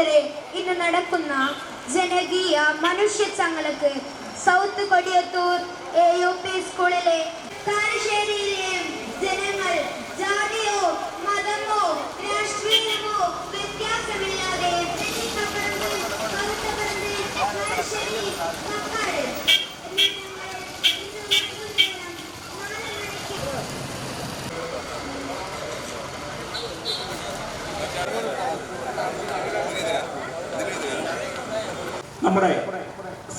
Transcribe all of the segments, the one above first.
എതിരെ ഇന്ന് നടക്കുന്ന ജനകീയ മനുഷ്യ ചങ്ങലക്ക് south Kodiyathur A U P സ്കൂളിലെ കാരശ്ശേരി നമ്മുടെ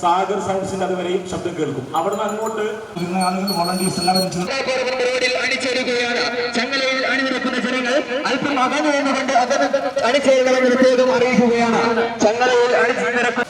സാഗർ സൗണ്ട്സിന്റെ അതുവരെയും ശബ്ദം കേൾക്കും. അവിടുന്ന് അങ്ങോട്ട് ആളുകൾ വോളണ്ടിയേഴ്സ് എല്ലാവരും അണിചേരുകയാണ് അല്പം അകന്നു നിന്നുകൊണ്ട് അകന്ന് അണിചേരണമെന്ന് പ്രത്യേകം അറിയിക്കുകയാണ്. ചങ്ങലയിൽ അണിച്ചു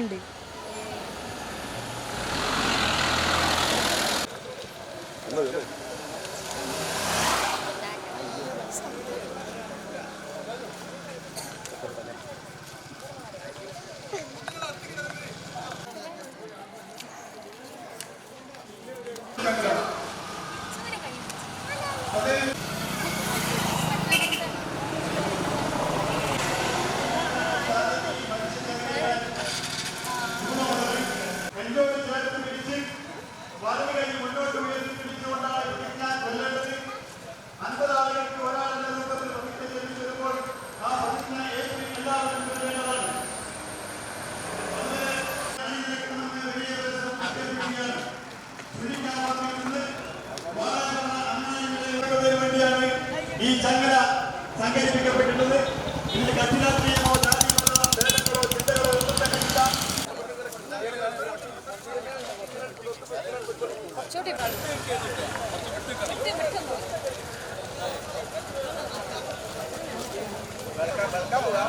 అండి.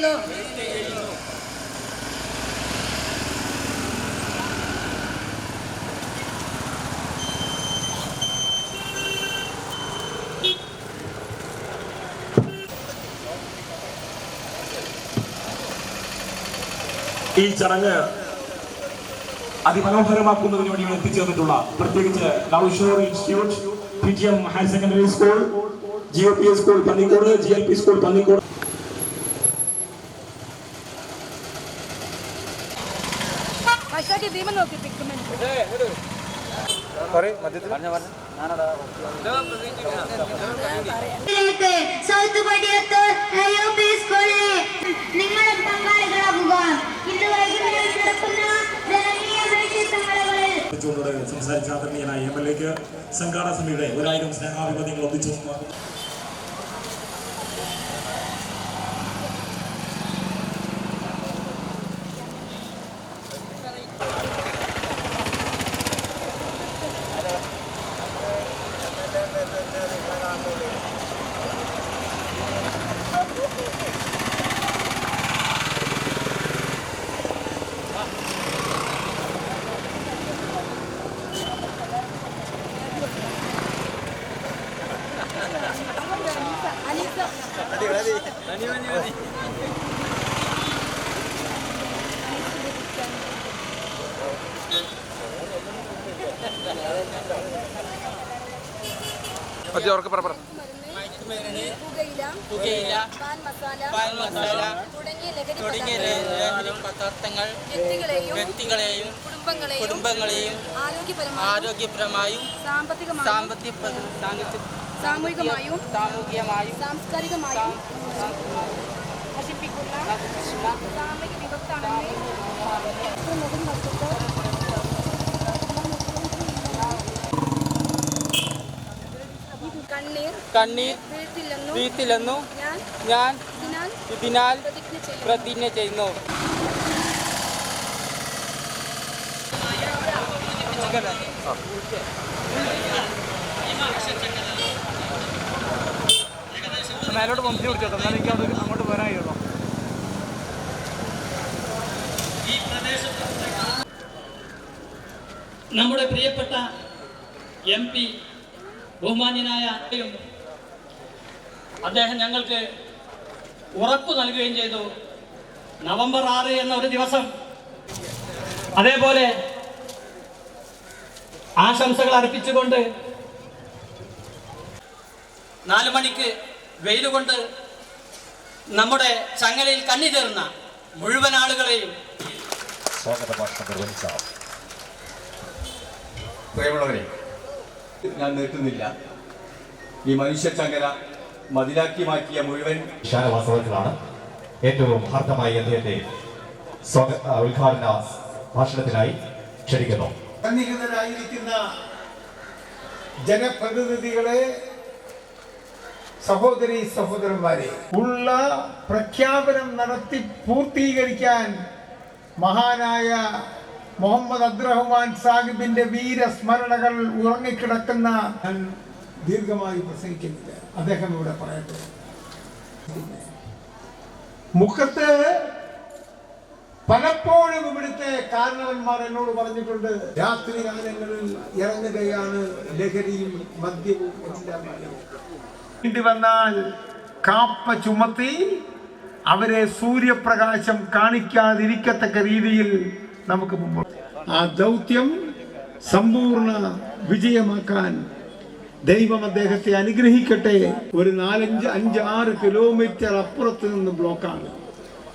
ചെയ്യുന്നു ഈ ചടങ്ങ് അതിമനോഹരമാക്കുന്നതിന് വേണ്ടി എത്തിച്ചേർന്നിട്ടുള്ള പ്രത്യേകിച്ച് Naushur institute P T M higher secondary school G O P S school Pannikode G L P school Pannikode നിങ്ങളും പങ്കാളികളാകുക. ഇന്ന് വൈകുന്നേരം നടക്കുന്ന സംസാരിച്ച ആദരണീയനായ എം എൽ എക്ക് സംഘാടക സമിതിയുടെ ഒരായിരം സ്നേഹാഭിപതികൾ ഒന്നിച്ചു പുകയില പാൽ മസാല തുടങ്ങിയ ലഹരി പദാർത്ഥങ്ങൾ വ്യക്തികളെയും കുടുംബങ്ങളെയും ആരോഗ്യപരമായും സാമ്പത്തിക സാമൂഹികമായും സാമൂഹികമായും സാംസ്കാരികമായും നശിപ്പിക്കുന്ന സാമൂഹിക വിഭക്താണെന്ന് കണ്ണീർ കണ്ണീർ വീഴ്ത്തില്ലെന്നും ഞാൻ ഞാൻ ഇതിനാൽ ഇതിനാൽ പ്രതിജ്ഞ ചെയ്യുന്നു. പ്രതിജ്ഞ ചെയ്യുന്നു. മേലോട്ട് പൊന്തി പിടിച്ചോട്ടോ എന്നാലും എനിക്ക് അത് അങ്ങോട്ട് പോരാൻ കഴിയുള്ളൂ നമ്മുടെ പ്രിയപ്പെട്ട എം പി ബഹുമാന്യനായ അദ്ദേഹം ഞങ്ങൾക്ക് ഉറപ്പ് നൽകുകയും ചെയ്തു. നവംബർ ആറ് എന്ന ഒരു ദിവസം അതേപോലെ ആശംസകൾ അർപ്പിച്ചുകൊണ്ട് നാല് മണിക്ക് വെയിൽ കൊണ്ട് നമ്മുടെ ചങ്ങലയിൽ കണ്ണി ചേർന്ന മുഴുവൻ ആളുകളെയും പ്രിയമുള്ളവരെ ഞാൻ നിർത്തുന്നില്ല. ഈ മനുഷ്യ ചങ്ങല മതിലാക്കി മാറ്റിയ മുഴുവൻ വിശാലവാസവത്തിലാണ് ഏറ്റവും ഹാർദമായി അദ്ദേഹത്തെ ഉദ്ഘാടന ഭാഷണത്തിനായി ക്ഷണിക്കുന്നു. സന്നിഹിതരായിരിക്കുന്ന ജനപ്രതിനിധികളെ സഹോദരി സഹോദരന്മാരെ ഉള്ള പ്രഖ്യാപനം നടത്തി പൂർത്തീകരിക്കാൻ മഹാനായ മുഹമ്മദ് അബ്ദുറഹ്മാൻ സാഹിബിന്റെ വീരസ്മരണകൾ ഉറങ്ങിക്കിടക്കുന്ന ഞാൻ ദീർഘമായി പ്രസംഗിക്കുന്നില്ല. അദ്ദേഹം ഇവിടെ പറയട്ടെ. മുഖത്ത് പലപ്പോഴും ഇവിടുത്തെ കാരണവന്മാർ എന്നോട് പറഞ്ഞിട്ടുണ്ട് രാത്രി കാലങ്ങളിൽ ഇറങ്ങുകയാണ് ലഹരിയും മദ്യവും എല്ലാം വേണ്ടി വന്നാൽ കാപ്പ ചുമത്തി അവരെ സൂര്യപ്രകാശം കാണിക്കാതിരിക്കത്തക്ക രീതിയിൽ നമുക്ക് മുമ്പോട്ട് ആ ദൗത്യം സമ്പൂർണ വിജയമാക്കാൻ ദൈവം അദ്ദേഹത്തെ അനുഗ്രഹിക്കട്ടെ. ഒരു നാലഞ്ച് അഞ്ച് ആറ് കിലോമീറ്റർ അപ്പുറത്ത് നിന്ന് ബ്ലോക്കാണ്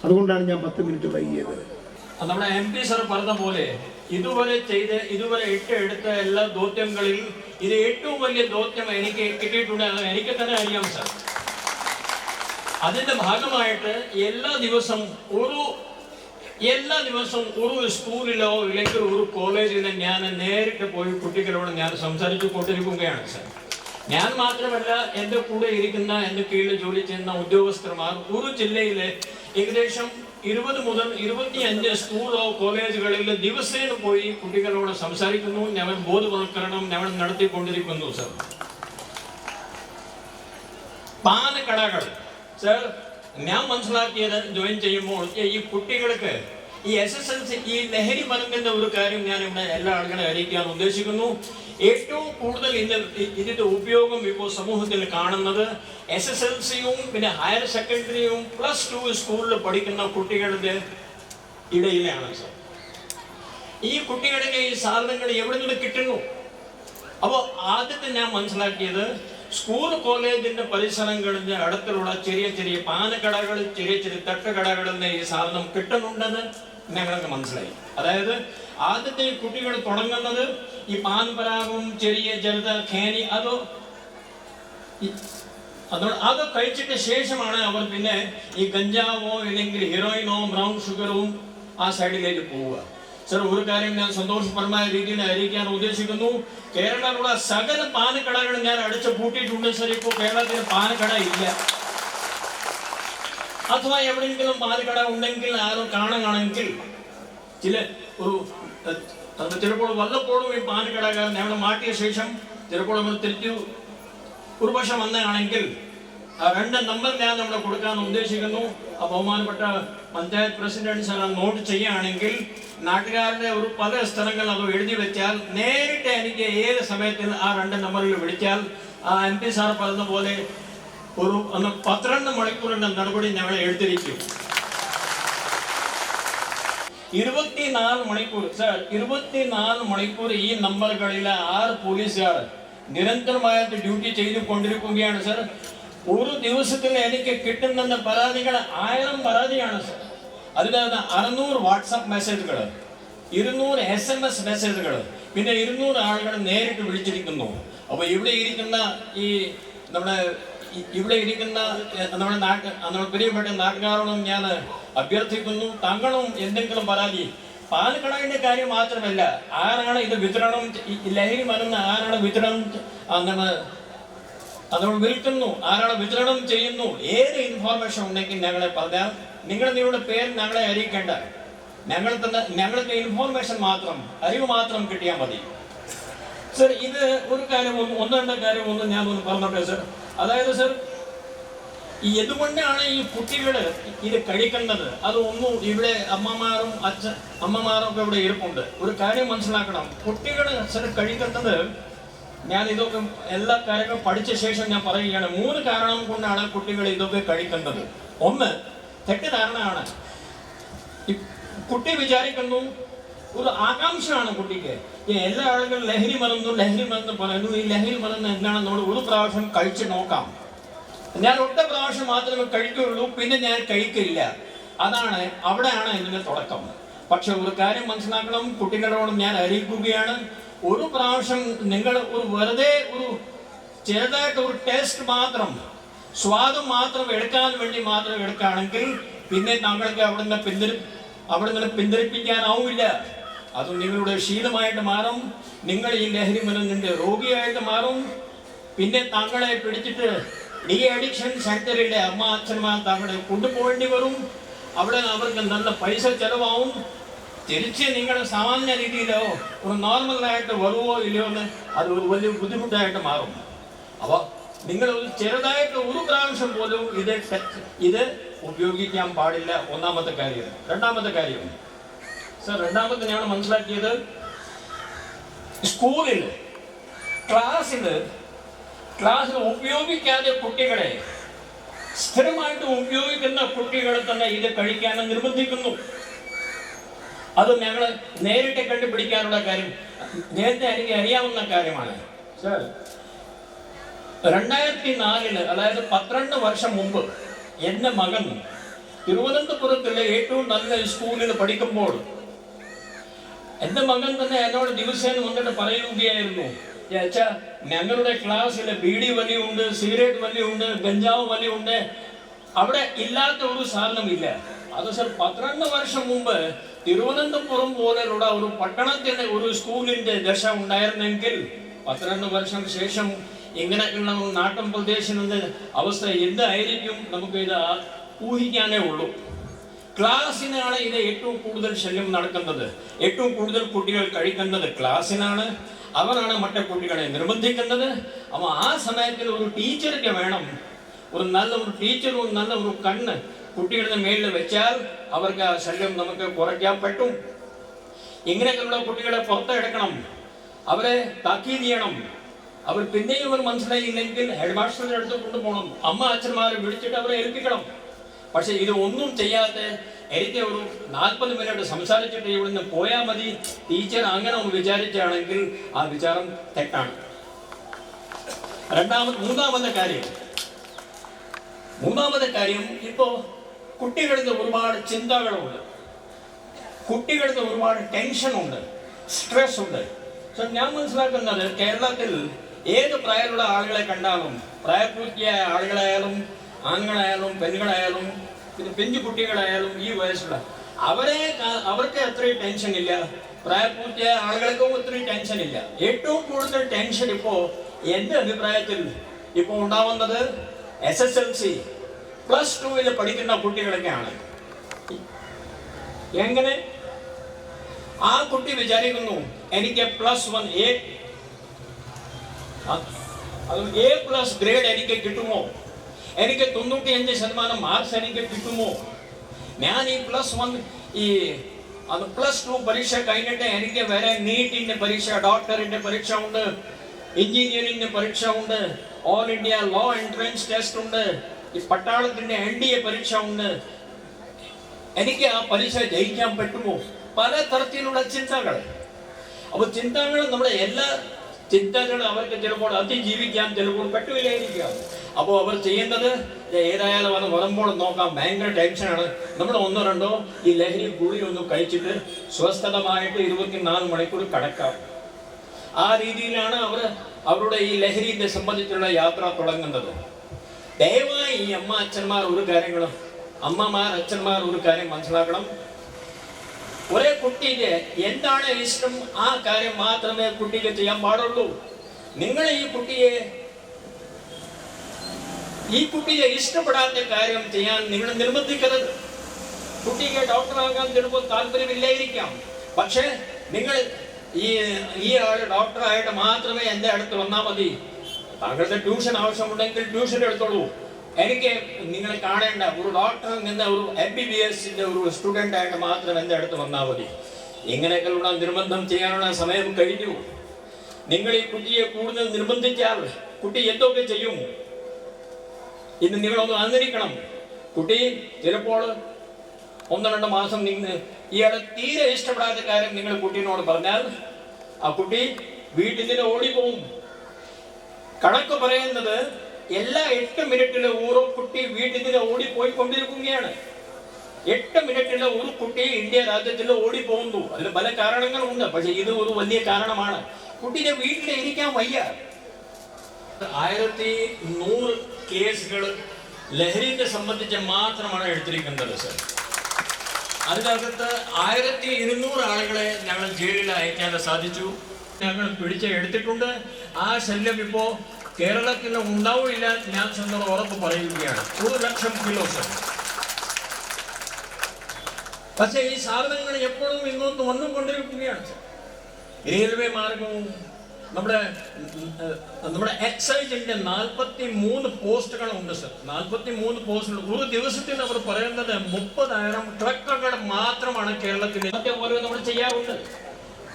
അതുകൊണ്ടാണ് ഞാൻ പത്ത് മിനിറ്റ് വൈകിയത്. നമ്മുടെ എം പി സർ പറഞ്ഞ പോലെ ഇതുവരെ ചെയ്ത് ഇതുവരെ ഇട്ട് എടുത്ത എല്ലാ ദൗത്യങ്ങളിൽ ഇത് ഏറ്റവും വലിയ ദൗത്യം എനിക്ക് കിട്ടിയിട്ടുണ്ട് അത് എനിക്ക് തന്നെ അറിയാം സാർ അതിന്റെ ഭാഗമായിട്ട് എല്ലാ ദിവസം ഒരു എല്ലാ ദിവസവും ഒരു സ്കൂളിലോ ഇല്ലെങ്കിൽ ഒരു കോളേജിലോ ഞാൻ നേരിട്ട് പോയി കുട്ടികളോട് ഞാൻ സംസാരിച്ചു കൊണ്ടിരിക്കുകയാണ് സർ ഞാൻ മാത്രമല്ല എന്റെ കൂടെ ഇരിക്കുന്ന എന്റെ കീഴിൽ ജോലി ചെയ്യുന്ന ഉദ്യോഗസ്ഥന്മാർ ഒരു ജില്ലയിലെ ഏകദേശം ഇരുപത് മുതൽ ഇരുപത്തിയഞ്ച് സ്കൂളോ കോളേജുകളിൽ ദിവസേന പോയി കുട്ടികളോട് സംസാരിക്കുന്നു. ഞങ്ങൾ ബോധവൽക്കരണം ഞങ്ങൾ നടത്തിക്കൊണ്ടിരിക്കുന്നു സർ. പാനക്കടകൾ സർ ഞാൻ മനസ്സിലാക്കിയത് ജോയിൻ ചെയ്യുമ്പോൾ ഈ കുട്ടികൾക്ക് ഈ എസ് എസ് എൽ സി ഈ ലഹരി മരുന്നിന്റെ ഒരു കാര്യം ഞാൻ ഇവിടെ എല്ലാ ആളുകളെ അറിയിക്കാൻ ഉദ്ദേശിക്കുന്നു. ഏറ്റവും കൂടുതൽ ഇന്ന് ഇതിന്റെ ഉപയോഗം ഇപ്പോൾ സമൂഹത്തിൽ കാണുന്നത് എസ് എസ് എൽ സിയും പിന്നെ ഹയർ സെക്കൻഡറിയും പ്ലസ് ടു സ്കൂളിൽ പഠിക്കുന്ന കുട്ടികളുടെ ഇടയിലാണ് സർ ഈ കുട്ടികളുടെ ഈ സാധനങ്ങൾ എവിടെ നിന്ന് കിട്ടുന്നു? അപ്പോൾ ആദ്യത്തെ ഞാൻ മനസ്സിലാക്കിയത് സ്കൂൾ കോളേജിന്റെ പരിസരങ്ങളിന്റെ അടുത്തുള്ള ചെറിയ ചെറിയ പാനക്കടകൾ ചെറിയ ചെറിയ തട്ടുകടകളിൽ നിന്ന് ഈ സാധനം കിട്ടുന്നുണ്ടെന്ന്. ഞങ്ങൾക്ക് മനസ്സിലായി. അതായത് ആദ്യത്തെ കുട്ടികൾ തുടങ്ങുന്നത് ഈ പാൻപരാഗവും ചെറിയ ജലത ഖേനി അതോ അതുകൊണ്ട് അതോ- കഴിച്ചിട്ട് ശേഷമാണ് അവർ പിന്നെ ഈ ഗഞ്ചാവോ അല്ലെങ്കിൽ ഹീറോയിനോ ബ്രൗൺ ഷുഗറും ആ സൈഡിലേക്ക് പോവുക. സർ ഒരു കാര്യം ഞാൻ സന്തോഷപരമായ രീതിയിൽ അറിയിക്കാൻ ഉദ്ദേശിക്കുന്നു. കേരളത്തിലുള്ള സകല പാനക്കടകൾ ഞാൻ അടിച്ചു പൂട്ടിയിട്ടുണ്ട് സർ. ഇപ്പോൾ കേരളത്തിൽ പാനക്കട ഇല്ല. അഥവാ എവിടെയെങ്കിലും പാലക്കട ഉണ്ടെങ്കിൽ ആരും കാണുകയാണെങ്കിൽ ചില ഒരു ചിലപ്പോൾ വല്ലപ്പോഴും ഈ പാലക്കട ഞങ്ങൾ മാറ്റിയ ശേഷം ചിലപ്പോൾ നമ്മൾ തിരിച്ചു ഒരു പക്ഷെ വന്നതാണെങ്കിൽ രണ്ട് നമ്പർ ഞാൻ നമ്മൾ കൊടുക്കാൻ ഉദ്ദേശിക്കുന്നു. ആ ബഹുമാനപ്പെട്ട പഞ്ചായത്ത് പ്രസിഡന്റ് സാർ നോട്ട് ചെയ്യുകയാണെങ്കിൽ നാട്ടുകാരുടെ ഒരു പല സ്ഥലങ്ങൾ അത് എഴുതി വെച്ചാൽ നേരിട്ട് എനിക്ക് ഏത് സമയത്ത് ആ രണ്ട് നമ്പറിൽ വിളിച്ചാൽ ആ എം പി സാർ പറഞ്ഞ പോലെ ഒരു ഒന്ന് പന്ത്രണ്ട് മണിക്കൂറിന്റെ നടപടി ഞങ്ങൾ എടുത്തിരിക്കും. ഇരുപത്തിനാല് മണിക്കൂർ സർ ഇരുപത്തിനാല് മണിക്കൂർ ഈ നമ്പറുകളിലെ ആറ് പോലീസുകാർ നിരന്തരമായിട്ട് ഡ്യൂട്ടി ചെയ്തു കൊണ്ടിരിക്കുകയാണ് സർ ഒരു ദിവസത്തിൽ എനിക്ക് കിട്ടുന്ന പരാതികൾ ആയിരം പരാതിയാണ് സർ അതിനകത്ത് അറുന്നൂറ് വാട്സപ്പ് മെസ്സേജുകൾ ഇരുന്നൂറ് എസ് എം എസ് മെസ്സേജുകൾ പിന്നെ ഇരുന്നൂറ് ആളുകൾ നേരിട്ട് വിളിച്ചിരിക്കുന്നു. അപ്പോൾ ഇവിടെ ഇരിക്കുന്ന ഈ നമ്മുടെ ഇവിടെ ഇരിക്കുന്ന നമ്മുടെ നാട്ട് നമ്മുടെ പ്രിയപ്പെട്ട നാട്ടുകാരോടും ഞാൻ അഭ്യർത്ഥിക്കുന്നു താങ്കളും എന്തെങ്കിലും പരാതി. പാലക്കടവിന്റെ കാര്യം മാത്രമല്ല ആരാണ് ഇത് വിതരണം ലഹരി മരുന്ന് ആരാണ് വിതരണം അങ്ങനെ അതുകൊണ്ട് വിൽക്കുന്നു ആരാണ് വിതരണം ചെയ്യുന്നു ഏത് ഇൻഫോർമേഷൻ ഉണ്ടെങ്കിൽ ഞങ്ങളെ പറഞ്ഞാൽ നിങ്ങൾ നിങ്ങളുടെ പേര് ഞങ്ങളെ അറിയിക്കേണ്ട. ഞങ്ങൾ തന്നെ ഞങ്ങൾക്ക് ഇൻഫോർമേഷൻ മാത്രം അറിവ് മാത്രം കിട്ടിയാൽ മതി. സർ ഇത് ഒരു കാര്യം ഒന്ന് ഒന്ന് രണ്ട് കാര്യം ഒന്ന് ഞാൻ ഒന്ന് പറഞ്ഞോട്ടെ സർ? അതായത് സർ എന്തുകൊണ്ടാണ് ഈ കുട്ടികൾ ഇത് കഴിക്കുന്നത് അത് ഒന്നും ഇവിടെ അമ്മമാരും അച്ഛൻ അമ്മമാരും ഒക്കെ ഇവിടെ ഇരിപ്പുണ്ട്. ഒരു കാര്യം മനസ്സിലാക്കണം. കുട്ടികൾ സർ കഴിക്കുന്നത് ഞാൻ ഇതൊക്കെ എല്ലാ കാര്യങ്ങളും പഠിച്ച ശേഷം ഞാൻ പറയുകയാണ്. മൂന്ന് കാരണം കൊണ്ടാണ് കുട്ടികൾ ഇതൊക്കെ കഴിക്കുന്നത് ഒന്ന് തെറ്റിദ്ധാരണയാണ്. കുട്ടി വിചാരിക്കുന്നു ഒരു ആകാംക്ഷയാണ് കുട്ടിക്ക്. എല്ലാ ആളുകളും ലഹരി മരുന്നു ലഹരി മരുന്ന് പറയുന്നു. ഈ ലഹരി മരുന്ന് എന്താണെന്ന് നമ്മൾ ഒരു പ്രാവശ്യം കഴിച്ചു നോക്കാം. ഞാൻ ഒറ്റ പ്രാവശ്യം മാത്രമേ കഴിക്കുകയുള്ളൂ പിന്നെ ഞാൻ കഴിക്കില്ല. അതാണ് അവിടെയാണ് ഇതിന്റെ തുടക്കം. പക്ഷെ ഒരു കാര്യം മനസ്സിലാക്കണം. കുട്ടികളോട് ഞാൻ അറിയിക്കുകയാണ്. ഒരു പ്രാവശ്യം നിങ്ങൾ ഒരു വെറുതെ ഒരു ചെറുതായിട്ട് ഒരു ടേസ്റ്റ് മാത്രം സ്വാദ് മാത്രം എടുക്കാൻ വേണ്ടി മാത്രം എടുക്കുകയാണെങ്കിൽ പിന്നെ താങ്കൾക്ക് അവിടെ നിന്ന് പിന്തിരി അവിടെ നിന്ന് പിന്തിരിപ്പിക്കാനാവില്ല അത് നിങ്ങളുടെ ശീലമായിട്ട് മാറും. നിങ്ങൾ ഈ ലഹരി മരുന്നിന്റെ രോഗിയായിട്ട് മാറും. പിന്നെ താങ്കളെ പിടിച്ചിട്ട് ഡി അഡിക്ഷൻ സെന്ററിലെ അമ്മ അച്ഛന്മാർ താങ്കളെ കൊണ്ടുപോകേണ്ടി വരും. അവിടെ അവർക്ക് നല്ല പൈസ ചെലവാകും തിരിച്ച് നിങ്ങൾ സാമാന്യ രീതിയിലോ ഒരു നോർമലായിട്ട് വരുവോ ഇല്ലയോ എന്ന് അത് ഒരു വലിയ ബുദ്ധിമുട്ടായിട്ട് മാറും. അപ്പോൾ നിങ്ങൾ ഒരു ചെറുതായിട്ട് ഒരു പ്രാവശ്യം പോലും ഇത് ഇത് ഉപയോഗിക്കാൻ പാടില്ല. ഒന്നാമത്തെ കാര്യം. രണ്ടാമത്തെ കാര്യം. സർ രണ്ടാമത്തെ ഞാൻ മനസ്സിലാക്കിയത് സ്കൂളിൽ ക്ലാസ്സിൽ ക്ലാസ്സിൽ ഉപയോഗിക്കാതെ കുട്ടികളെ സ്ഥിരമായിട്ട് ഉപയോഗിക്കുന്ന കുട്ടികളെ തന്നെ ഇത് കഴിക്കാൻ നിർബന്ധിക്കുന്നു. അത് ഞങ്ങൾ നേരിട്ട് കണ്ടുപിടിക്കാനുള്ള കാര്യം നേരത്തെ എനിക്ക് അറിയാവുന്ന കാര്യമാണ്. സർ രണ്ടായിരത്തി നാലിൽ അതായത് പന്ത്രണ്ട് വർഷം മുമ്പ് എന്റെ മകൻ തിരുവനന്തപുരത്തിലെ ഏറ്റവും നല്ല സ്കൂളിൽ പഠിക്കുമ്പോൾ എന്റെ മകൻ തന്നെ എന്നോട് ദിവസേന വന്നിട്ട് പറയുകയായിരുന്നു അച്ഛാ ഞങ്ങളുടെ ക്ലാസ്സിൽ ബീഡി വലിയുണ്ട് സിഗരറ്റ് വലിയുണ്ട് ഗഞ്ചാവ് വലിയുണ്ട്. അവിടെ ഇല്ലാത്ത ഒരു സാധനമില്ല. അത് സർ പന്ത്രണ്ട് വർഷം മുമ്പ് തിരുവനന്തപുരം പോലെയുള്ള ഒരു പട്ടണത്തിന്റെ ഒരു സ്കൂളിന്റെ ദശ ഉണ്ടായിരുന്നെങ്കിൽ പന്ത്രണ്ട് വർഷം ശേഷം ഇങ്ങനെയുള്ള ഒരു നാട്ടിൻ പ്രദേശത്തിന്റെ അവസ്ഥ എന്തായിരിക്കും? നമുക്ക് ഇത് ഊഹിക്കാനേ ഉള്ളൂ. ക്ലാസ്സിനാണ് ഇത് ഏറ്റവും കൂടുതൽ ശല്യം നടക്കുന്നത്. ഏറ്റവും കൂടുതൽ കുട്ടികൾ കഴിക്കുന്നത് ക്ലാസ്സിനാണ് അവനാണ് മറ്റേ കുട്ടികളെ നിർബന്ധിക്കുന്നത്. അപ്പോൾ ആ സമയത്തിൽ ഒരു ടീച്ചർക്ക് വേണം. ഒരു നല്ല ഒരു ടീച്ചറും നല്ല ഒരു കണ്ണ് കുട്ടികളുടെ മേളിൽ വെച്ചാൽ അവർക്ക് ആ ശല്യം നമുക്ക് കുറയ്ക്കാൻ പറ്റും. ഇങ്ങനെയൊക്കെയുള്ള കുട്ടികളെ പുറത്തെടുക്കണം. അവരെ താക്കീത് ചെയ്യണം. അവർ പിന്നെയും അവർ മനസ്സിലായില്ലെങ്കിൽ ഹെഡ് മാസ്റ്ററുടെ അടുത്ത് കൊണ്ടുപോകണം. അമ്മ അച്ഛന്മാരെ വിളിച്ചിട്ട് അവരെ ഏൽപ്പിക്കണം. പക്ഷെ ഇത് ഒന്നും ചെയ്യാതെ എനിക്ക് ഒരു നാൽപ്പത് മിനിറ്റ് സംസാരിച്ചിട്ട് ഇവിടുന്ന് പോയാൽ മതി. ടീച്ചർ അങ്ങനെ ഒന്ന് വിചാരിച്ചാണെങ്കിൽ ആ വിചാരം തെറ്റാണ്. രണ്ടാമത് മൂന്നാമത്തെ കാര്യം. മൂന്നാമത്തെ കാര്യം ഇപ്പോ കുട്ടികളുടെ ഒരുപാട് ചിന്തകളുണ്ട്. കുട്ടികൾക്ക് ഒരുപാട് ടെൻഷനുണ്ട്. സ്ട്രെസ് ഉണ്ട് സോ ഞാൻ മനസ്സിലാക്കുന്നത് കേരളത്തിൽ ഏത് പ്രായമുള്ള ആളുകളെ കണ്ടാലും പ്രായപൂർത്തിയായ ആളുകളായാലും ആണുങ്ങളായാലും പെണ്ണുങ്ങളായാലും പിന്നെ പെഞ്ചു കുട്ടികളായാലും ഈ വയസ്സുള്ള അവരെ അവർക്ക് അത്രയും ടെൻഷൻ ഇല്ല. പ്രായപൂർത്തിയായ ആളുകൾക്കും ഒത്തിരി ടെൻഷൻ ഇല്ല. ഏറ്റവും കൂടുതൽ ടെൻഷൻ ഇപ്പോൾ എന്റെ അഭിപ്രായത്തിൽ ഇപ്പോൾ ഉണ്ടാവുന്നത് S S L C plus ടുവിൽ പഠിക്കുന്ന കുട്ടികളൊക്കെയാണ്. എങ്ങനെ? ആ കുട്ടി വിചാരിക്കുന്നു എനിക്ക് പ്ലസ് വൺ എ അത് എ പ്ലസ് ഗ്രേഡ് എനിക്ക് കിട്ടുമോ? എനിക്ക് തൊണ്ണൂറ്റി അഞ്ച് ശതമാനം മാർക്സ് എനിക്ക് കിട്ടുമോ? ഞാൻ ഈ പ്ലസ് വൺ ഈ അത് പ്ലസ് ടു പരീക്ഷ കഴിഞ്ഞിട്ട് എനിക്ക് വരെ നീറ്റിന്റെ പരീക്ഷ ഡോക്ടറിന്റെ പരീക്ഷ ഉണ്ട് എഞ്ചിനീയറിംഗിന്റെ പരീക്ഷ ഉണ്ട് all India law entrance test ഉണ്ട് ഈ പട്ടാളത്തിന്റെ എൻ ഡി എ പരീക്ഷ ഉണ്ട്. എനിക്ക് ആ പരീക്ഷ ജയിക്കാൻ പറ്റുമോ? പല തരത്തിലുള്ള ചിന്തകൾ. അപ്പൊ ചിന്തകൾ നമ്മുടെ എല്ലാ ചിന്തകളും അവർക്ക് ചിലപ്പോൾ അതിജീവിക്കാൻ ചിലപ്പോൾ പറ്റില്ലായിരിക്കാം അപ്പോൾ അവർ ചെയ്യുന്നത് ഏതായാലും അത് വരുമ്പോൾ നോക്കാം. ഭയങ്കര ടെൻഷനാണ് നമ്മൾ ഒന്നോ രണ്ടോ ഈ ലഹരി ഗുളി ഒന്ന് കഴിച്ചിട്ട് സ്വസ്ഥതമായിട്ട് ഇരുപത്തിനാല് മണിക്കൂർ കടക്കാം. ആ രീതിയിലാണ് അവർ അവരുടെ ഈ ലഹരിയെ സംബന്ധിച്ചുള്ള യാത്ര തുടങ്ങുന്നത്. ദയവായി ഈ അമ്മ അച്ഛന്മാർ ഒരു കാര്യങ്ങളും അമ്മമാർ അച്ഛന്മാർ ഒരു കാര്യം മനസ്സിലാക്കണം. ഒരേ കുട്ടിക്ക് എന്താണ് ഇഷ്ടം? ആ കാര്യം മാത്രമേ കുട്ടിക്ക് ചെയ്യാൻ പാടുള്ളൂ. നിങ്ങൾ ഈ കുട്ടിയെ ഈ കുട്ടിയെ ഇഷ്ടപ്പെടാത്ത കാര്യം ചെയ്യാൻ നിങ്ങൾ നിർബന്ധിക്കരുത്. കുട്ടിക്ക് ഡോക്ടറാകാൻ ചിലപ്പോൾ താല്പര്യമില്ലായിരിക്കാം. പക്ഷേ നിങ്ങൾ ഈ ഈ ആൾ ഡോക്ടറായിട്ട് മാത്രമേ എന്റെ അടുത്ത് വന്നാൽ മതി. താങ്കളുടെ ട്യൂഷൻ ആവശ്യമുണ്ടെങ്കിൽ ട്യൂഷൻ എടുത്തോളൂ. എനിക്ക് നിങ്ങൾ കാണേണ്ട ഒരു ഡോക്ടർ നിന്ന് ഒരു എം ബി ബി എസിന്റെ ഒരു സ്റ്റുഡന്റ് ആയിട്ട് മാത്രം എന്റെ അടുത്ത് വന്നാൽ മതി. ഇങ്ങനെയൊക്കെയുള്ള നിർബന്ധം ചെയ്യാനുള്ള സമയം കഴിഞ്ഞു. നിങ്ങൾ ഈ കുട്ടിയെ കൂടുതൽ നിർബന്ധിച്ചാൽ കുട്ടി എന്തൊക്കെ ചെയ്യും? ഇന്ന് നിങ്ങളൊന്ന് ആദരിക്കണം കുട്ടി ചിലപ്പോൾ ഒന്ന് രണ്ട് മാസം നിന്ന് ഇയാളെ തീരെ ഇഷ്ടപ്പെടാത്ത കാര്യം നിങ്ങൾ കുട്ടീനോട് പറഞ്ഞാൽ ആ കുട്ടി വീട്ടിൽ നിന്ന് ഓടിപ്പോവും. കണക്ക് പറയുന്നത് എല്ലാ എട്ട് മിനിറ്റിലെ ഓരോ കുട്ടി വീട്ടിൽ നിന്ന് ഓടിപ്പോയിക്കൊണ്ടിരിക്കുകയാണ്. എട്ട് മിനിറ്റിലെ ഒരു കുട്ടി ഇന്ത്യ രാജ്യത്തിൽ ഓടിപ്പോകുന്നു. അതിന് പല കാരണങ്ങളുണ്ട്. പക്ഷെ ഇത് ഒരു വലിയ കാരണമാണ്. കുട്ടിയെ വീട്ടിൽ ഇരിക്കാൻ വയ്യ. ആയിരത്തി നൂറ് കേസുകൾ ലഹരിയെ സംബന്ധിച്ച് മാത്രമാണ് എടുത്തിരിക്കുന്നത് സർ. അതിനകത്ത് ആയിരത്തി ഇരുന്നൂറ് ആളുകളെ ഞങ്ങൾ ജയിലിൽ അയക്കാൻ സാധിച്ചു. ഞങ്ങൾ പിടിച്ച് എടുത്തിട്ടുണ്ട്. ആ ശല്യം ഇപ്പോ കേരളത്തിൽ ഉണ്ടാവില്ല ഞാൻ സ്വന്തം ഉറപ്പ് പറയുകയാണ്. ഒരു ലക്ഷം കിലോ സർ. പക്ഷേ ഈ സാധനങ്ങൾ എപ്പോഴും ഇങ്ങോട്ട് വന്നുകൊണ്ടിരിക്കുകയാണ് സർ. റെയിൽവേ മാർഗവും നമ്മുടെ നമ്മുടെ എക്സൈസിന്റെ നാൽപ്പത്തി മൂന്ന് പോസ്റ്റുകളുണ്ട് സർ. നാൽപ്പത്തി മൂന്ന് പോസ്റ്റുകൾ ഒരു ദിവസത്തിൽ അവർ പറയുന്നത് മുപ്പതായിരം ട്രക്കുകൾ മാത്രമാണ് കേരളത്തിൽ ഓരോ നമ്മൾ ചെയ്യാറുണ്ട്.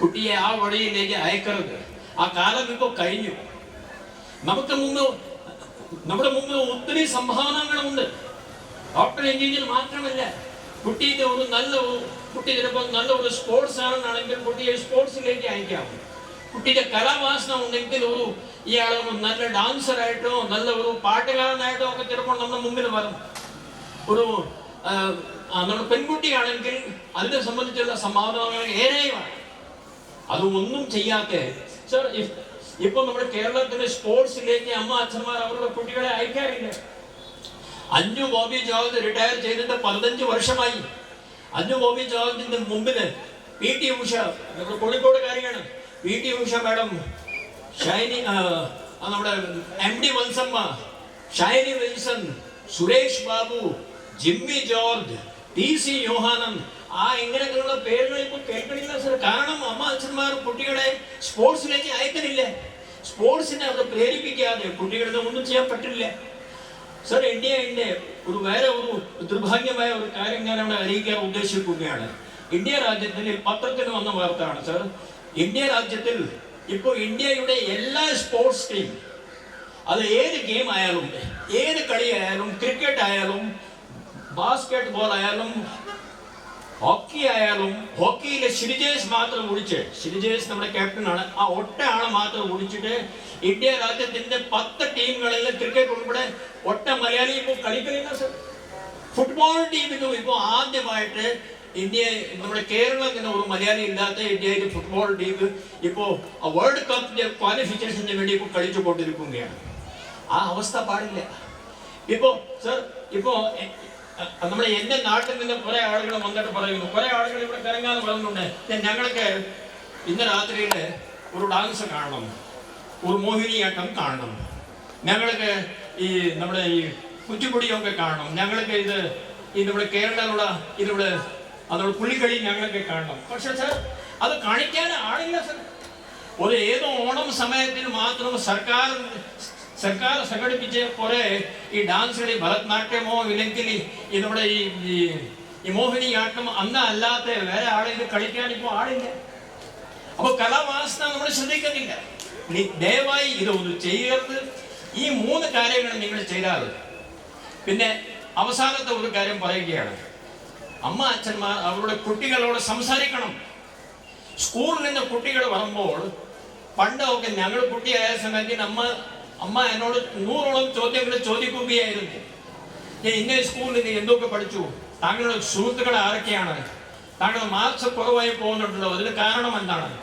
കുട്ടിയെ ആ വഴിയിലേക്ക് അയക്കരുത്. ആ കാലം ഇപ്പോൾ കഴിഞ്ഞു. നമുക്ക് മുമ്പ് നമ്മുടെ മുമ്പിൽ ഒത്തിരി സംഭാവനകളുണ്ട് ഡോക്ടർ എഞ്ചിനീയർ മാത്രമല്ല. കുട്ടിക്ക് ഒരു നല്ല കുട്ടി ചിലപ്പോൾ നല്ല ഒരു സ്പോർട്സ് ആണെന്നാണെങ്കിൽ കുട്ടിയെ സ്പോർട്സിലേക്ക് അയക്കാം കുട്ടിക്ക് കലാവാസന ഉണ്ടെങ്കിൽ ഒരു ഒരു നല്ല ഡാൻസറായിട്ടോ നല്ല ഒരു പാട്ടുകാരനായിട്ടോ ഒക്കെ ചിലപ്പോൾ നമ്മുടെ മുമ്പിൽ വരും. ഒരു നമ്മുടെ പെൺകുട്ടിയാണെങ്കിൽ അതിനെ സംബന്ധിച്ചുള്ള സംഭാവനകൾ ഏറെയുമാണ്. അതൊന്നും ചെയ്യാത്ത സർ ഇപ്പൊ നമ്മുടെ കേരളത്തിന്റെ സ്പോർട്സിലേക്ക് അമ്മ അച്ഛന്മാർ അവരുടെ കുട്ടികളെ അയക്കാറില്ല. അഞ്ചു ബോബി ജോർജ് റിട്ടയർ ചെയ്തിട്ട് പതിനഞ്ച് വർഷമായി. അഞ്ചു ബോബി ജോർജിന്റെ മുമ്പിൽ പി ടി ഉഷ നമ്മുടെ കോഴിക്കോടുകാരിയാണ് P T Usha madam Shiny നമ്മുടെ M D Valsamma Shiny Wilson Suresh Babu Jimmy George T C Yohannan. ആ ഇങ്ങനെയൊക്കെയുള്ള പേരുകൾ ഇപ്പോൾ കേൾക്കണില്ല സർ കാരണം അമ്മ അച്ഛന്മാർ കുട്ടികളെ സ്പോർട്സിലേക്ക് അയക്കുന്നില്ല സ്പോർട്സിനെ അത് പ്രേരിപ്പിക്കാതെ കുട്ടികളുടെ ഒന്നും ചെയ്യാൻ പറ്റില്ല. സർ ഇന്ത്യയുടെ ഒരു വേറെ ഒരു ദുർഭാഗ്യമായ ഒരു കാര്യം ഞാൻ അവിടെ അറിയിക്കാൻ ഉദ്ദേശിക്കുകയാണ്. ഇന്ത്യ രാജ്യത്തിൽ പത്രത്തിന് വന്ന വാർത്തയാണ് സർ ഇന്ത്യ രാജ്യത്തിൽ ഇപ്പോൾ ഇന്ത്യയുടെ എല്ലാ സ്പോർട്സ് ടീം അത് ഏത് ഗെയിം ആയാലും ഏത് കളി ആയാലും ക്രിക്കറ്റ് ആയാലും ബാസ്കറ്റ് ബോൾ ആയാലും ഹോക്കി ആയാലും ഹോക്കിയിലെ ശ്രീജേഷ് മാത്രം ഒഴിച്ച് ശ്രീജേഷ് നമ്മുടെ ക്യാപ്റ്റനാണ് ആ ആളെ മാത്രം ഒഴിച്ചിട്ട് ഇന്ത്യ രാജ്യത്തിന്റെ പത്ത് ടീമുകളിൽ ക്രിക്കറ്റ് ഉൾപ്പെടെ ഒറ്റ മലയാളി ഇപ്പോൾ സർ ഫുട്ബോൾ ടീമിനും ഇപ്പോൾ ആദ്യമായിട്ട് ഇന്ത്യ നമ്മുടെ കേരളം കേരളത്തിന് ഒരു മലയാളി ഇല്ലാത്ത ഇന്ത്യയിൽ ഫുട്ബോൾ ടീം ഇപ്പോൾ വേൾഡ് കപ്പിന്റെ ക്വാളിഫിക്കേഷന് വേണ്ടി ഇപ്പോൾ കളിച്ചു കൊണ്ടിരിക്കുകയാണ് ആ അവസ്ഥ പാടില്ല. ഇപ്പോ സർ ഇപ്പോ നമ്മുടെ എന്റെ നാട്ടിൽ നിന്ന് കുറെ ആളുകൾ വന്നിട്ട് പറയുന്നു. കുറെ ആളുകൾ ഇവിടെ കറങ്ങാൻ പറയുന്നുണ്ട് ഞങ്ങൾക്ക് ഇന്ന് രാത്രിയിൽ ഒരു ഡാൻസ് കാണണം. ഒരു മോഹിനിയാട്ടം കാണണം. ഞങ്ങൾക്ക് ഈ നമ്മുടെ ഈ കുച്ചിപ്പുടിയൊക്കെ കാണണം. ഞങ്ങൾക്ക് ഇത് ഈ നമ്മുടെ കേരളത്തിലുള്ള ഇതിവിടെ അതുകൊണ്ട് പുള്ളിക്കളി ഞങ്ങളൊക്കെ കാണണം. പക്ഷെ സാർ അത് കാണിക്കാൻ ആളില്ല സർ. ഒരു ഏതോ ഓണം സമയത്തിന് മാത്രം സർക്കാർ സർക്കാർ സംഘടിപ്പിച്ച കുറെ ഈ ഡാൻസ് കളി ഭരതനാട്യമോ ഇല്ലെങ്കിൽ നമ്മുടെ ഈ ഈ- മോഹിനിയാട്ടം അന്ന് അല്ലാത്ത വേറെ ആളെ ഇത് കളിക്കാൻ ഇപ്പോൾ ആളില്ല. അപ്പോൾ കലാവാസന നമ്മൾ ശ്രദ്ധിക്കുന്നില്ല. ദയവായി ഇത് ഒന്ന് ചെയ്യരുത്. ഈ മൂന്ന് കാര്യങ്ങൾ നിങ്ങൾ ചെയ്താൽ പിന്നെ അവസാനത്തെ ഒരു കാര്യം പറയുകയാണ്. അമ്മ അച്ഛന്മാർ അവരുടെ കുട്ടികളോട് സംസാരിക്കണം. സ്കൂളിൽ നിന്ന് കുട്ടികൾ വരുമ്പോൾ പണ്ടൊക്കെ ഞങ്ങൾ കുട്ടിയായ സമയത്ത് അമ്മ അമ്മ എന്നോട് നൂറോളം ചോദ്യങ്ങൾ ചോദിക്കുകയായിരുന്നു. ഞാൻ ഇന്ന സ്കൂളിൽ നിന്ന് എന്തൊക്കെ പഠിച്ചു? താങ്കളുടെ സുഹൃത്തുക്കൾ ആരൊക്കെയാണ്? താങ്കൾ മാർക്സ് കുറവായി പോകുന്നുണ്ടല്ലോ അതിന് കാരണം എന്താണ്?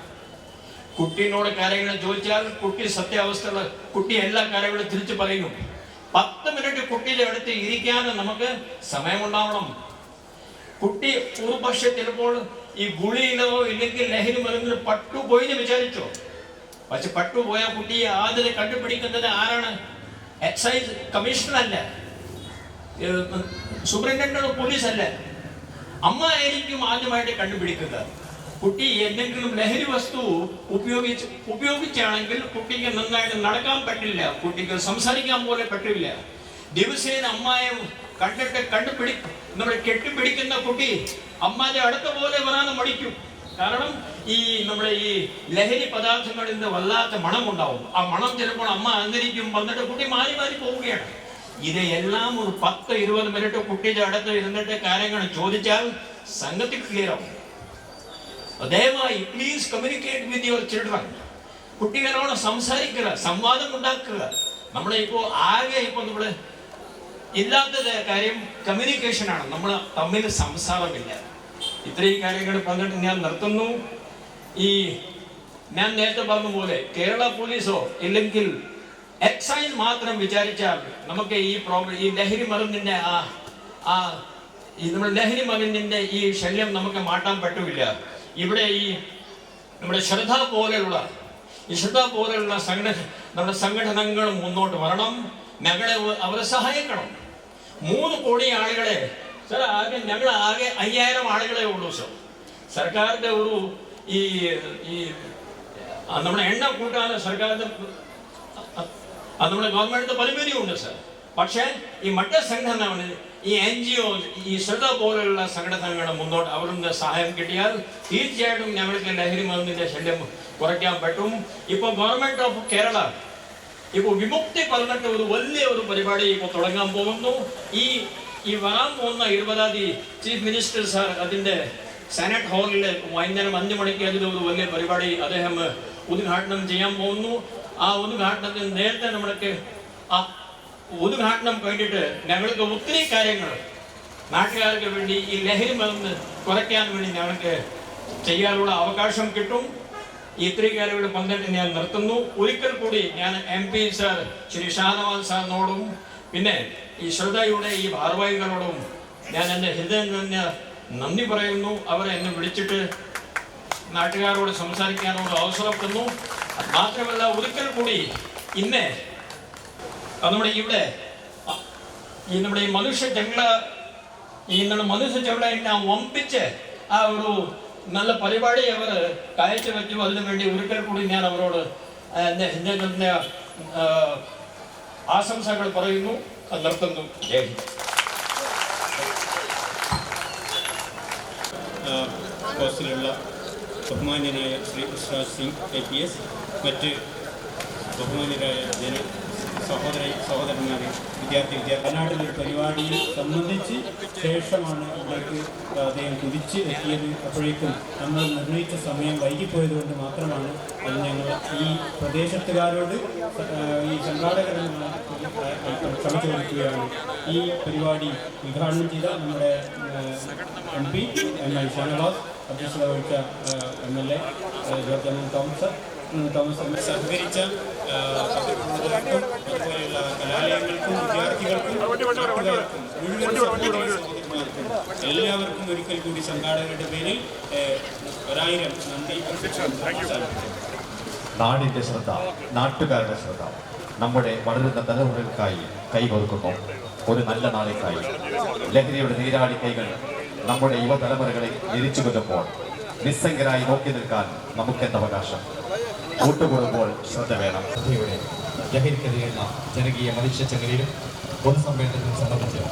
കുട്ടീനോട് കാര്യങ്ങൾ ചോദിച്ചാൽ കുട്ടി സത്യാവസ്ഥകൾ കുട്ടി എല്ലാ കാര്യങ്ങളും തിരിച്ചു പറയും. പത്ത് മിനിറ്റ് കുട്ടിയുടെ അടുത്ത് ഇരിക്കാൻ നമുക്ക് സമയമുണ്ടാവണം. കുട്ടി ഒരുപക്ഷെ ചിലപ്പോൾ ഈ ഗുളിയിലോ ഇല്ലെങ്കിൽ ലഹരി മരുന്നിൽ പട്ടുപോയി എന്ന് വിചാരിച്ചോ. പക്ഷെ പട്ടുപോയ കുട്ടിയെ ആദ്യം കണ്ടുപിടിക്കുന്നത് ആരാണ്? എക്സൈസ് കമ്മീഷണർ അല്ല സൂപ്രണ്ടന്റ് പോലീസ് അല്ല അമ്മ ആയിരിക്കും ആദ്യമായിട്ട് കണ്ടുപിടിക്കുന്നത്. കുട്ടി എന്തെങ്കിലും ലഹരി വസ്തു ഉപയോഗിച്ച് ഉപയോഗിച്ചാണെങ്കിൽ കുട്ടിക്ക് നന്നായിട്ട് നടക്കാൻ പറ്റില്ല. കുട്ടിക്ക് സംസാരിക്കാൻ പോലെ പറ്റില്ല. ദിവസേന അമ്മായി കണ്ടിട്ട് കണ്ടുപിടി നമ്മൾ കെട്ടിപ്പിടിക്കുന്ന കുട്ടി അമ്മാന്റെ അടുത്ത പോലെ വരാനും മടിക്കും. കാരണം ഈ നമ്മുടെ ഈ ലഹരി പദാർത്ഥങ്ങളിൽ നിന്ന് വല്ലാത്ത മണം ഉണ്ടാവും. ആ മണം ചിലപ്പോൾ അമ്മ അന്തരിക്കും. വന്നിട്ട് കുട്ടി മാറി മാറി പോവുകയാണ്. ഇത് എല്ലാം ഒരു പത്ത് ഇരുപത് മിനിറ്റ് കുട്ടിയുടെ അടുത്ത് ഇരുന്നിട്ട് കാര്യങ്ങൾ ചോദിച്ചാൽ സംഗതി ക്ലിയർ ആവും. ദയവായി please communicate with your children കുട്ടികളോട് സംസാരിക്കുക സംവാദം ഉണ്ടാക്കുക. നമ്മളെ ഇപ്പോൾ ആകെ ഇപ്പോൾ നമ്മൾ ഇല്ലാത്തത് കാര്യം കമ്മ്യൂണിക്കേഷൻ ആണ്. നമ്മൾ തമ്മിൽ സംസാരമില്ല. ഇത്രയും കാര്യങ്ങൾ പറഞ്ഞിട്ട് ഞാൻ നിർത്തുന്നു. ഈ ഞാൻ നേരത്തെ പറഞ്ഞ പോലെ കേരള പോലീസോ ഇല്ലെങ്കിൽ എക്സൈസ് മാത്രം വിചാരിച്ചാൽ നമുക്ക് ഈ പ്രോബ്ലം ഈ ലഹരി മരുന്നിന്റെ ആ ആ ഈ നമ്മുടെ ലഹരി മരുന്നിന്റെ ഈ ശല്യം നമുക്ക് മാറ്റാൻ പറ്റില്ല. ഇവിടെ ഈ നമ്മുടെ ശ്രദ്ധ പോലെയുള്ള ഈ ശ്രദ്ധ പോലെയുള്ള സംഘടന നമ്മുടെ സംഘടനകൾ മുന്നോട്ട് വരണം. ഞങ്ങളെ അവരെ സഹായിക്കണം. മൂന്ന് കോടി ആളുകളെ. സർ ആകെ ഞങ്ങൾ ആകെ അയ്യായിരം ആളുകളെ ഉള്ളൂ സർ. സർക്കാരിന്റെ ഒരു ഈ ഈ നമ്മുടെ എണ്ണം കൂട്ടാൻ സർക്കാരിന്റെ അത് നമ്മുടെ ഗവൺമെന്റിന്റെ പരിമിതിയുണ്ട് സർ. പക്ഷേ ഈ മറ്റു സംഘടനകൾ ഈ എൻ ജി ഒ ഈ ശ്രദ്ധ പോലെയുള്ള സംഘടനകളുടെ മുന്നോട്ട് അവരുടെ സഹായം കിട്ടിയാൽ തീർച്ചയായിട്ടും ഞങ്ങൾക്ക് ലഹരി മരുന്നിന്റെ ശല്യം കുറയ്ക്കാൻ പറ്റും. ഇപ്പോൾ ഗവൺമെന്റ് ഓഫ് കേരള ഇപ്പോൾ വിമുക്തി പറഞ്ഞിട്ട് ഒരു വലിയ ഒരു പരിപാടി ഇപ്പോൾ തുടങ്ങാൻ പോകുന്നു. ഈ ഈ വരാൻ പോകുന്ന ഇരുപതാം തീയതി ചീഫ് മിനിസ്റ്റർ സാർ അതിന്റെ സെനറ്റ് ഹാളിൽ വൈകുന്നേരം അഞ്ച് മണിക്ക് അതിൽ ഒരു വലിയ പരിപാടി അദ്ദേഹം ഉദ്ഘാടനം ചെയ്യാൻ പോകുന്നു. ആ ഉദ്ഘാടനത്തിന് നേരത്തെ നമ്മൾക്ക് ആ ഉദ്ഘാടനം കഴിഞ്ഞിട്ട് ഞങ്ങൾക്ക് ഒത്തിരി കാര്യങ്ങൾ നാട്ടുകാർക്ക് വേണ്ടി ഈ ലഹരി മരുന്ന് കുറയ്ക്കാൻ വേണ്ടി ഞങ്ങൾക്ക് ചെയ്യാനുള്ള അവകാശം കിട്ടും. ഇത്രയും കാര്യങ്ങൾ പങ്കെടുത്ത് ഞാൻ നിർത്തുന്നു. ഒരിക്കൽ കൂടി ഞാൻ M P sir Shri Shanavas സാറിനോടും പിന്നെ ഈ ശ്രദ്ധയുടെ ഈ ഭാരവാഹികളോടും ഞാൻ എന്റെ ഹൃദയം തന്നെ നന്ദി പറയുന്നു. അവരെ എന്നെ വിളിച്ചിട്ട് നാട്ടുകാരോട് സംസാരിക്കാനുള്ള അവസരം തന്നു മാത്രമല്ല ഒരിക്കൽ കൂടി ഇന്ന് നമ്മുടെ ഇവിടെ ഈ നമ്മുടെ ഈ മനുഷ്യ ജംഗള ഈ നമ്മുടെ മനുഷ്യ ജംഗള വമ്പിച്ച് ആ ഒരു നല്ല പരിപാടി അവർ കാഴ്ചവെച്ചു അതിനു വേണ്ടി ഒരിക്കൽ കൂടി ഞാൻ അവരോട് എന്റെ ആശംസകൾ പറയുന്നു. നിർത്തുന്നു. ജയ് ബഹുമാന്യനായ Shri Prashant Singh A P S. മറ്റ് ബഹുമാന്യരായ ജന സഹോദര സഹോദരന്മാരെ വിദ്യാർത്ഥി വിദ്യാർത്ഥി വയനാട്ടിൽ ഒരു പരിപാടിയിൽ സംബന്ധിച്ച് ശേഷമാണ് ഇവിടേക്ക് അദ്ദേഹം കുതിച്ച് എത്തിയത്. അപ്പോഴേക്കും നമ്മൾ നിർണയിച്ച സമയം വൈകിപ്പോയതുകൊണ്ട് മാത്രമാണ് അത് ഞങ്ങൾ ഈ പ്രദേശത്തുകാരോട് ഈ സംഘാടകരോട് ക്ഷമിച്ചു കൊടുക്കുകയാണ് ഈ പരിപാടി ഉദ്ഘാടനം ചെയ്ത നമ്മുടെ M P M L Shanavas അധ്യക്ഷത വഹിച്ച M L A George Thomas Thomas സഹകരിച്ച വിദ്യാർത്ഥികൾക്കും എല്ലാവർക്കും ഒരിക്കൽ കൂടി സംഘാടകരുടെ പേരിൽ ഒരായിരം നന്ദി. നാടിന്റെ ശ്രദ്ധ നാട്ടുകാരുടെ ശ്രദ്ധ. നമ്മുടെ വളരുന്ന തലമുറകൾക്കായി കൈകൊടുക്കുന്നു. ഒരു നല്ല നാളേക്കായി. ലഹരിയുടെ നീരാളി കൈകൾ നമ്മുടെ യുവതലമുറകളെ എരിച്ചു കൊല്ലുമ്പോൾ നിസ്സംഗരായി നോക്കി നിൽക്കാൻ നമുക്കെന്ത് അവകാശം? ശ്രദ്ധ വേണം. സഭയുടെ ലഹരിക്കെതിരെയുള്ള ജനകീയ മനുഷ്യ ചങ്ങലയിലും പൊതുസമ്മേളനത്തിലും സംബന്ധിച്ച്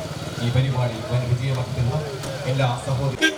ഈ പരിപാടി വൻ വിജയമാക്കുന്ന എല്ലാ സഹോദരി